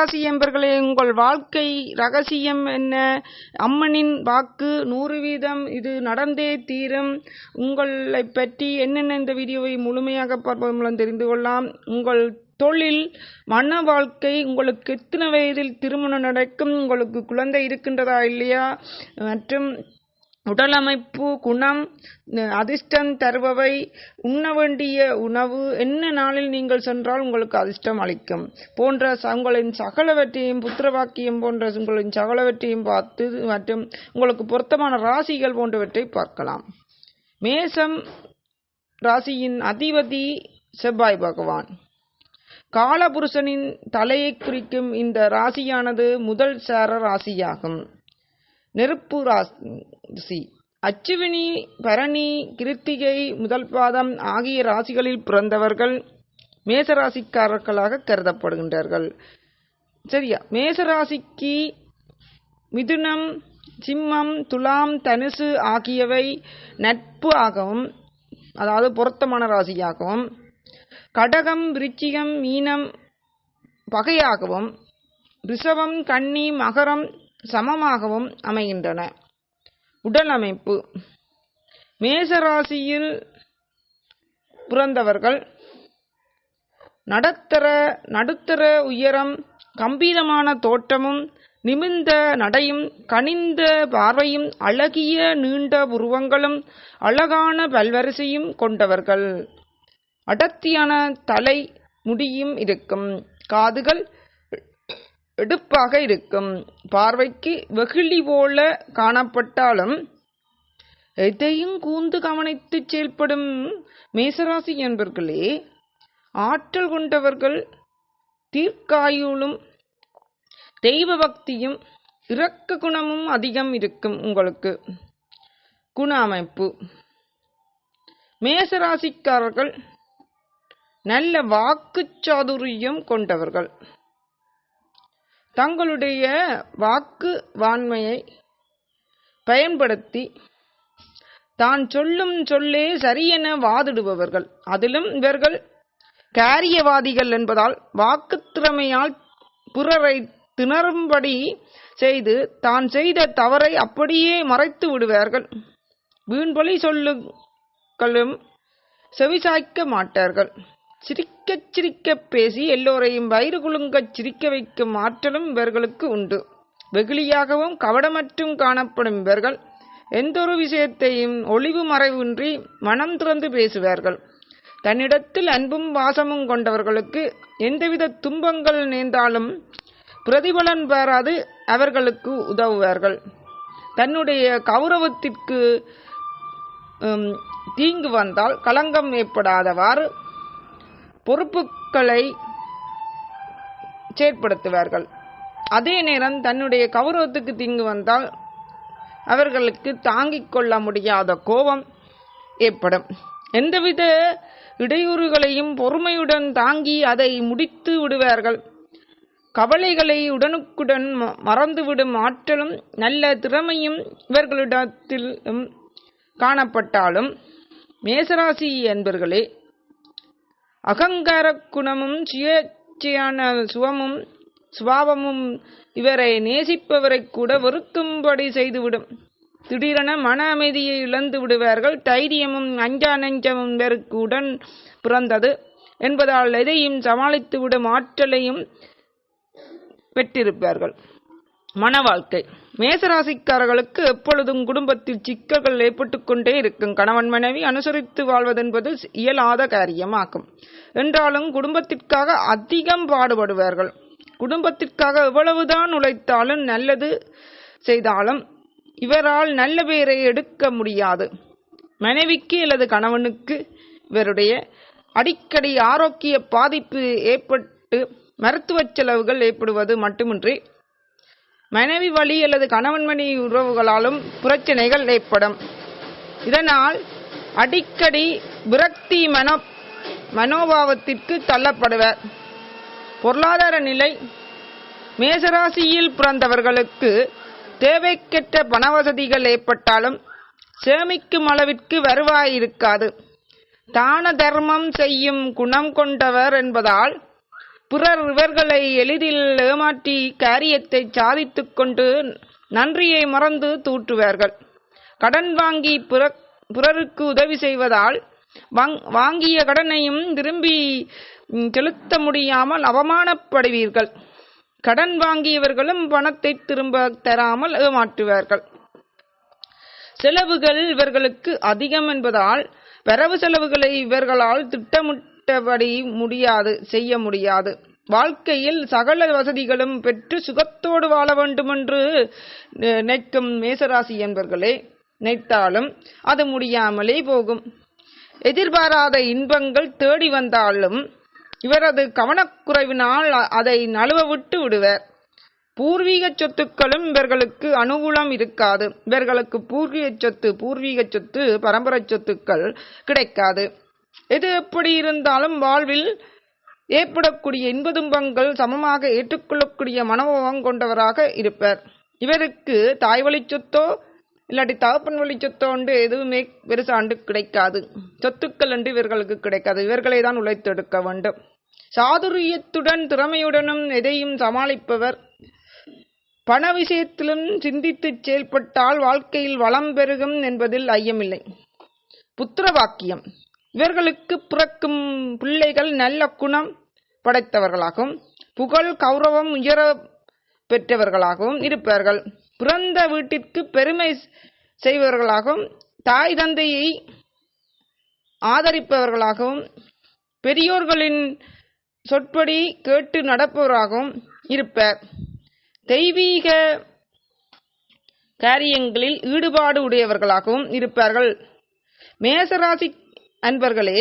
ராசி என்பர்களே உங்கள் வாழ்க்கை ரகசியம் என்ன? அம்மனின் வாக்கு நூறு வீதம் இது நடந்தே தீரும். உங்களை பற்றி என்னென்ன இந்த வீடியோவை முழுமையாக பார்ப்பதன் மூலம் தெரிந்து கொள்ளலாம். உங்கள் தொழில் மன வாழ்க்கை உங்களுக்கு எத்தனை வயதில் திருமணம் நடக்கும்? உங்களுக்கு குழந்தை இருக்கின்றதா இல்லையா? மற்றும் உடல் அமைப்பு குணம் அதிர்ஷ்டம் தருபவை உண்ண வேண்டிய உணவு என்ன நாளில் நீங்கள் சென்றால் உங்களுக்கு அதிர்ஷ்டம் அளிக்கும்? போன்ற உங்களின் சகலவற்றையும் புத்திரவாக்கியம் போன்ற உங்களின் சகலவற்றையும் பார்த்து மற்றும் உங்களுக்கு பொருத்தமான ராசிகள் போன்றவற்றை பார்க்கலாம். மேசம் ராசியின் அதிபதி செவ்வாய் பகவான். காலபுருஷனின் தலையை குறிக்கும் இந்த ராசியானது முதல் சார ராசியாகும். நெருப்பு ராசி அச்சுவினி பரணி கிருத்திகை முதல் பாதம் ஆகிய ராசிகளில் பிறந்தவர்கள் மேசராசிக்காரர்களாக கருதப்படுகின்றார்கள். சரியா? மேசராசிக்கு மிதுனம் சிம்மம் துலாம் தனுசு ஆகியவை நட்பு ஆகவும் அதாவது பொருத்தமான ராசியாகவும் கடகம் விருச்சிகம் மீனம் பகையாகவும் ரிஷபம் கன்னி மகரம் சமமாகவும் அமைகின்றன. உடல் அமைப்பு. மேசராசியில் பிறந்தவர்கள் நடத்தர நடுத்தர உயரம் கம்பீரமான தோற்றமும் நிமிர்ந்த நடையும் கனிந்த பார்வையும் அழகிய நீண்ட உருவங்களும் அழகான பல்வரிசையும் கொண்டவர்கள். அடர்த்தியான தலை முடியும் இருக்கும். காதுகள் எடுப்பாக இருக்கும். பார்வைக்கு வெகுளி போல காணப்பட்டாலும் எதையும் கூந்து கவனித்து செயல்படும் மேசராசி என்பர்களே ஆற்றல் கொண்டவர்கள் தீர்க்காயுளும் தெய்வ பக்தியும் இரக்க குணமும் அதிகம் இருக்கும் உங்களுக்கு. குண அமைப்பு மேசராசிக்காரர்கள் நல்ல வாக்கு சாதுரியம் கொண்டவர்கள். தங்களுடைய வாக்கு வான்மையை பயன்படுத்தி தான் சொல்லும் சொல்லே சரியென வாதிடுபவர்கள். அதிலும் இவர்கள் காரியவாதிகள் என்பதால் வாக்கு திறமையால் பிறரை திணறும்படி செய்து தான் செய்த தவறை அப்படியே மறைத்து விடுவார்கள். வீண்பொழி சொல்லுகளும் செவிசாய்க்க மாட்டார்கள். சிரிக்கச் சிரிக்கப் பேசி எல்லோரையும் வயிறு குலுங்கச் சிரிக்க வைக்கும் ஆற்றலும் இவர்களுக்கு உண்டு. வெகுளியாகவும் கவடமற்றும் காணப்படும் இவர்கள் எந்தொரு விஷயத்தையும் ஒளிவு மறைவின்றி மனம் திறந்து பேசுவார்கள். தன்னிடத்தில் அன்பும் வாசமும் கொண்டவர்களுக்கு எந்தவித துன்பங்கள் நேர்ந்தாலும் பிரதிபலன் பெறாது அவர்களுக்கு உதவுவார்கள். தன்னுடைய கௌரவத்திற்கு தீங்கு வந்தால் களங்கம் ஏற்படாதவாறு பொறுப்புகளை செயற்படுத்துவார்கள். அதே நேரம் தன்னுடைய கௌரவத்துக்கு தீங்கு வந்தால் அவர்களுக்கு தாங்கிக் கொள்ள முடியாத கோபம் ஏற்படும். எந்தவித இடையூறுகளையும் பொறுமையுடன் தாங்கி அதை முடித்து விடுவார்கள். கவலைகளை உடனுக்குடன் மறந்துவிடும் ஆற்றலும் நல்ல திறமையும் இவர்களிடத்திலும் காணப்பட்டாலும் மேசராசி என்பர்களே அகங்கார குணமும் சுயேச்சையான சுவமும் சுபாவமும் இவரை நேசிப்பவரை கூட வெறுக்கும்படி செய்துவிடும். திடீரென மன அமைதியை இழந்து விடுவார்கள். தைரியமும் அஞ்சா நெஞ்சமும் இவருக்கு உடன் பிறந்தது என்பதால் எதையும் சமாளித்துவிடும் ஆற்றலையும் பெற்றிருப்பார்கள். மன வாழ்க்கை. மேசராசிக்காரர்களுக்கு எப்பொழுதும் குடும்பத்தில் சிக்கல்கள் ஏற்பட்டு கொண்டே இருக்கும். கணவன் மனைவி அனுசரித்து வாழ்வதென்பது இயலாத காரியமாகும். என்றாலும் குடும்பத்திற்காக அதிகம் பாடுபடுவார்கள். குடும்பத்திற்காக எவ்வளவுதான் உழைத்தாலும் நல்லது செய்தாலும் இவரால் நல்ல பெயரை எடுக்க முடியாது. மனைவிக்கு அல்லது கணவனுக்கு இவருடைய அடிக்கடி ஆரோக்கிய பாதிப்பு ஏற்பட்டு மருத்துவ செலவுகள் ஏற்படுவது மட்டுமின்றி மனைவி வழி அல்லது கணவன் மணி உறவுகளாலும் பிரச்சனைகள் ஏற்படும். இதனால் அடிக்கடி விரக்தி மனோ மனோபாவத்திற்கு தள்ளப்படுவர். பொருளாதார நிலை மேசராசியில் பிறந்தவர்களுக்கு தேவைக்கற்ற பண வசதிகள் ஏற்பட்டாலும் சேமிக்கும் அளவிற்கு வருவாய் இருக்காது. தான தர்மம் செய்யும் குணம் கொண்டவர் என்பதால் பிறர் இவர்களை எளிதில் ஏமாற்றி காரியத்தை சாதித்துக் கொண்டு நன்றியை மறந்து தூற்றுவார்கள். கடன் வாங்கி பிறருக்கு உதவி செய்வதால் வாங்கிய கடனையும் திரும்பி செலுத்த முடியாமல் அவமானப்படுவீர்கள். கடன் வாங்கியவர்களும் பணத்தை திரும்ப தராமல் ஏமாற்றுவார்கள். செலவுகள் இவர்களுக்கு அதிகம் என்பதால் வரவு செலவுகளை இவர்களால் குறிப்பிட்டபடி முடியாது செய்ய முடியாது. வாழ்க்கையில் சகல வசதிகளும் பெற்று சுகத்தோடு வாழ வேண்டுமென்று நினைக்கும் மேசராசி என்பர்களே நினைத்தாலும் அது முடியாமலே போகும். எதிர்பாராத இன்பங்கள் தேடி வந்தாலும் இவரது கவனக்குறைவினால் அதை நழுவ விட்டு விடுவர். பூர்வீக சொத்துக்களும் இவர்களுக்கு அனுகூலம் இருக்காது. இவர்களுக்கு பூர்வீக சொத்து பூர்வீக சொத்து பரம்பரை சொத்துக்கள் கிடைக்காது. எது எப்படி இருந்தாலும் வாழ்வில் ஏற்படக்கூடிய இன்பதுன்பங்கள் சமமாக ஏற்றுக்கொள்ளக்கூடிய மனோபாவம் கொண்டவராக இருப்பர். இவருக்கு தாய் வழி சொத்தோ இல்லாட்டி தகப்பன் வழி சொத்தோ என்று எதுவுமே பெருசாண்டு கிடைக்காது. சொத்துக்கள் என்று இவர்களுக்கு கிடைக்காது. இவர்களை தான் உழைத்தெடுக்க வேண்டும். சாதுரியத்துடன் திறமையுடனும் எதையும் சமாளிப்பவர். பண விஷயத்திலும் சிந்தித்துச் செயல்பட்டால் வாழ்க்கையில் வளம் பெருகும் என்பதில் ஐயமில்லை. புத்திர வாக்கியம் இவர்களுக்கு பிறக்கும் பிள்ளைகள் நல்ல குணம் படைத்தவர்களாகவும் புகழ் கௌரவம் உயர பெற்றவர்களாகவும் இருப்பார்கள். பிறந்த வீட்டிற்கு பெருமை செய்பவர்களாகவும் தாய் தந்தையை ஆதரிப்பவர்களாகவும் பெரியோர்களின் சொற்படி கேட்டு நடப்பவராகவும் இருப்பர். தெய்வீக காரியங்களில் ஈடுபாடு உடையவர்களாகவும் இருப்பார்கள். மேசராசி அன்பர்களே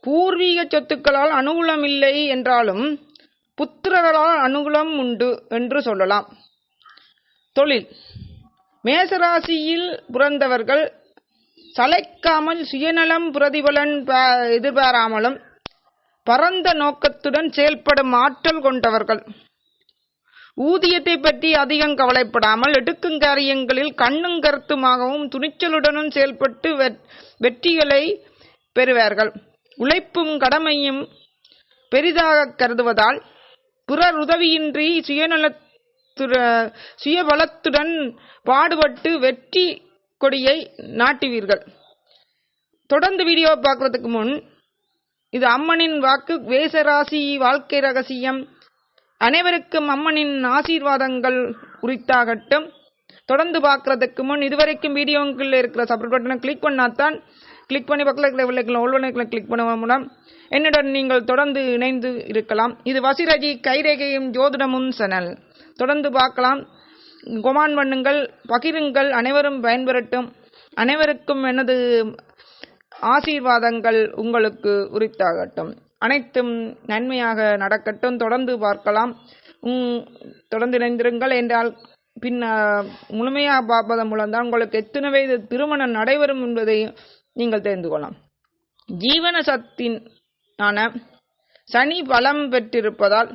பூர்வீக சொத்துக்களால் அனுகூலம் இல்லை என்றாலும் புத்திரர்களால் அனுகூலம் உண்டு என்று சொல்லலாம். தொழில். மேசராசியில் பிறந்தவர்கள் சளைக்காமல் சுயநலம் பிரதிபலன் எதிர்பாராமலும் பரந்த நோக்கத்துடன் செயல்படும் ஆற்றல் கொண்டவர்கள். ஊதியத்தை பற்றி அதிகம் கவலைப்படாமல் எடுக்கும் காரியங்களில் கண்ணும் கருத்துமாகவும் துணிச்சலுடனும் செயல்பட்டு வெற்றிகளை பெறுவார்கள். உழைப்பும் கடமையும் பெரிதாக கருதுவதால் பிறர் உதவியின்றி சுயநலத்துட சுயபலத்துடன் பாடுபட்டு வெற்றி கொடியை நாட்டுவீர்கள். தொடர்ந்து வீடியோ பார்க்கறதுக்கு முன் இது அம்மனின் வாக்கு வேசராசி வாழ்க்கை ரகசியம். அனைவருக்கும் அம்மனின் ஆசீர்வாதங்கள் உரித்தாகட்டும். தொடர்ந்து பார்க்கறதுக்கு முன் இதுவரைக்கும் வீடியோங்களில் இருக்கிற சப்ஸ்கிரைப் பட்டனை கிளிக் பண்ணாதான் கிளிக் பண்ணி பக்கத்தில் இருக்கிற வில்லைக்கில் ஒல்வனைக்கில் கிளிக் பண்ணுவோம்னா மூலம் என்னுடன் நீங்கள் தொடர்ந்து இணைந்து இருக்கலாம். இது வசிரஜி கைரேகையும் ஜோதிடமும் சனல். தொடர்ந்து பார்க்கலாம். கொமான் பண்ணுங்கள் பகிருங்கள் அனைவரும் பயன்பெறட்டும். அனைவருக்கும் எனது ஆசீர்வாதங்கள் உங்களுக்கு உரித்தாகட்டும். அனைத்தும் நன்மையாக நடக்கட்டும். தொடர்ந்து பார்க்கலாம். உங் தொடர்ந்து இணைந்திருங்கள் என்றால் பின் முழுமையாக பார்ப்பதன் மூலம்தான் உங்களுக்கு எத்தனை வயது திருமணம் நடைபெறும் என்பதை நீங்கள் தெரிந்து கொள்ளலாம். ஜீவன சத்தினான ஆன சனி பலம் பெற்றிருப்பதால்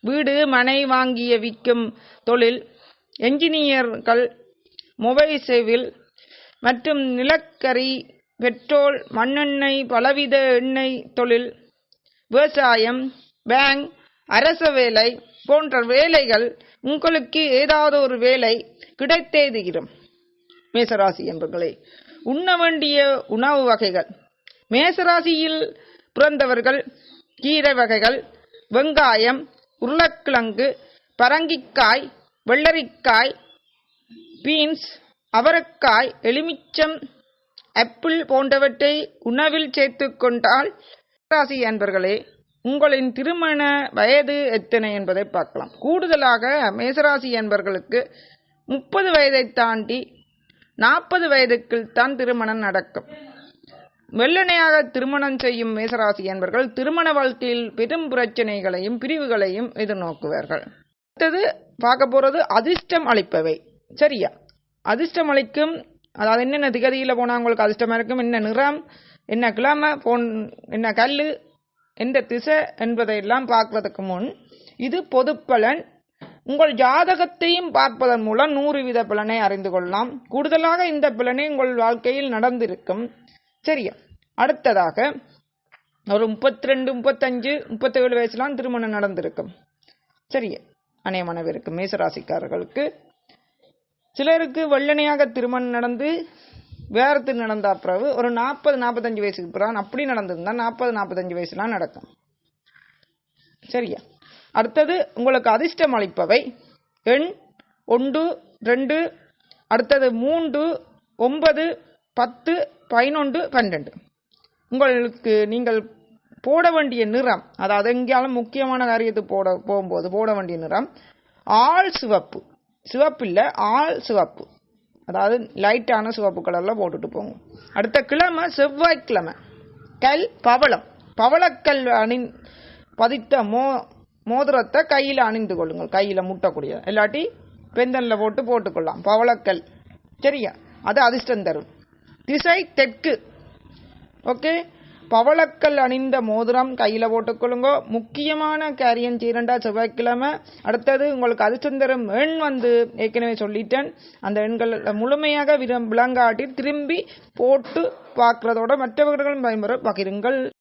வீடு மனை வாங்கிய விற்கும் தொழில் என்ஜினியர்கள் மொபைல் சேவில் மற்றும் நிலக்கரி பெட்ரோல் மண்ணெண்ணெய் பலவித எண்ணெய் தொழில் விவசாயம் பேங்க் அரச வேலை போன்ற வேலைகள் உங்களுக்கு ஏதாவது ஒரு வேலை கிடைத்தே தீரும் மேசராசி என்பர்களே உண்ண வேண்டிய உணவு வகைகள். மேசராசியில் பிறந்தவர்கள் கீரை வகைகள் வெங்காயம் உருளைக்கிழங்கு பரங்கிக்காய் வெள்ளரிக்காய் பீன்ஸ் அவரைக்காய் எலுமிச்சம் ஆப்பிள் போன்றவற்றை உணவில் சேர்த்து கொண்டால் ராசி அன்பர்களே உங்களின் திருமண வயது எத்தனை என்பதை பார்க்கலாம். கூடுதலாக மேசராசி என்பர்களுக்கு முப்பது வயதை தாண்டி நாற்பது வயதுக்குள் தான் திருமணம் நடக்கும். வெள்ளனையாக திருமணம் செய்யும் மேசராசி என்பர்கள் திருமண வாழ்க்கையில் பெரும் பிரச்சனைகளையும் பிரிவுகளையும் எதிர்நோக்குவார்கள். அடுத்தது பார்க்க போறது அதிர்ஷ்டம் அளிப்பவை. சரியா? அதிர்ஷ்டம் அளிக்கும் அதாவது என்னென்ன திகதியில் போனால் உங்களுக்கு அதிர்ஷ்டமாக இருக்கும் என்ன நிறம் என்ன கிழமை போன் என்ன கல் எந்த திசை என்பதையெல்லாம் பார்க்கறதுக்கு முன் இது பொதுப்பலன் உங்கள் ஜாதகத்தையும் பார்ப்பதன் மூலம் நூறு வித பிளனை அறிந்து கொள்ளலாம். கூடுதலாக இந்த பிளனை உங்கள் வாழ்க்கையில் நடந்திருக்கும். சரியா? அடுத்ததாக ஒரு முப்பத்தி ரெண்டு முப்பத்தஞ்சு முப்பத்தேழு வயசுலாம் திருமணம் நடந்திருக்கும். சரியா? அநேகமான மேசராசிக்காரர்களுக்கு. சிலருக்கு வெள்ளனையாக திருமணம் நடந்து வேறத்து நடந்த பிறகு ஒரு நாற்பது நாற்பத்தஞ்சு வயசுக்கு பிறகு அப்படி நடந்திருந்தா நாற்பது நாற்பத்தஞ்சு வயசுலாம் நடக்கும். சரியா? அடுத்தது உங்களுக்கு அதிர்ஷ்டம் அளிப்பவை எண் ஒன்று ரெண்டு அடுத்தது மூன்று ஒன்பது பத்து பதினொன்று பன்னெண்டு உங்களுக்கு நீங்கள் போட வேண்டிய நிறம் அதாவது எங்கேயாலும் முக்கியமான காரியத்துக்கு போட போகும்போது போட வேண்டிய நிறம் ஆள் சிவப்பு. சிவப்பு இல்லை ஆள் சிவப்பு. அதாவது லைட்டான சிவப்பு கலரில் போட்டுட்டு போங்க. அடுத்த கிழமை செவ்வாய்க்கிழமை. கல் பவளம். பவளக்கல் அணி பதித்த மோ மோதிரத்தை கையில் அணிந்து கொள்ளுங்கள். கையில் முட்டக்கூடிய. இல்லாட்டி பெந்தனில் போட்டு போட்டுக்கொள்ளலாம். பவளக்கல். சரியா? அது அதிர்ஷ்டம் தரும். திசை தெற்கு. ஓகே? பவளக்கல் அணிந்த மோதிரம் கையில் போட்டுக்கொள்ளுங்க. முக்கியமான காரியம் சீரண்டா செவ்வாய்க்கிழமை. அடுத்தது உங்களுக்கு அதிர்ஷ்டம் தரும் எண் வந்து ஏற்கனவே சொல்லிட்டேன். அந்த எண்கள் முழுமையாக விளங்காட்டி திரும்பி போட்டு பார்க்குறதோட மற்றவர்களும் பயன்பெற பகிருங்கள்.